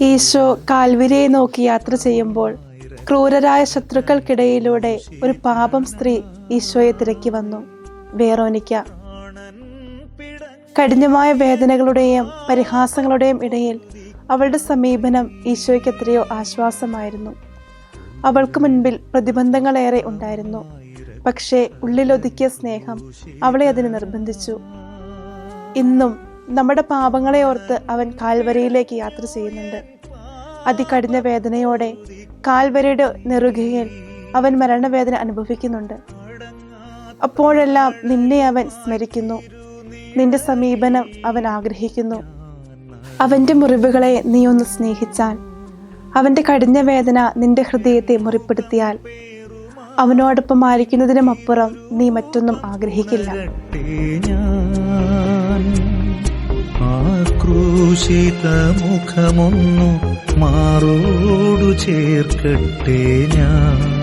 ഈശോ കാൽവരിയെ നോക്കി യാത്ര ചെയ്യുമ്പോൾ ക്രൂരരായ ശത്രുക്കൾക്കിടയിലൂടെ ഒരു പാപം സ്ത്രീ ഈശോയെ തിരക്കി വന്നു. വേറോനിക്ക. കഠിനമായ വേദനകളുടെയും പരിഹാസങ്ങളുടെയും ഇടയിൽ അവളുടെ സമീപനം ഈശോയ്ക്ക് എത്രയോ ആശ്വാസമായിരുന്നു. അവൾക്ക് മുൻപിൽ പ്രതിബന്ധങ്ങളേറെ ഉണ്ടായിരുന്നു. പക്ഷേ ഉള്ളിലൊതുക്കിയ സ്നേഹം അവളെ അതിന് നിർബന്ധിച്ചു. ഇന്നും നമ്മുടെ പാപങ്ങളെ ഓർത്ത് അവൻ കാൽവരയിലേക്ക് യാത്ര ചെയ്യുന്നുണ്ട്. അതികഠിന വേദനയോടെ കാൽവരയുടെ നെറുകയിൽ അവൻ മരണവേദന അനുഭവിക്കുന്നുണ്ട്. അപ്പോഴെല്ലാം നിന്നെ അവൻ സ്മരിക്കുന്നു. നിന്റെ സമീപനം അവൻ ആഗ്രഹിക്കുന്നു. അവന്റെ മുറിവുകളെ നീ ഒന്ന് സ്നേഹിച്ചാൽ അവന്റെ കഠിന വേദന നിന്റെ ഹൃദയത്തെ മുറിപ്പെടുത്തിയാൽ അവനോടൊപ്പം ആയിരിക്കുന്നതിനും അപ്പുറം നീ മറ്റൊന്നും ആഗ്രഹിക്കില്ല. ആക്രൂശിത മുഖമൊന്നു മാറോടു ചേർക്കട്ടെ ഞാൻ.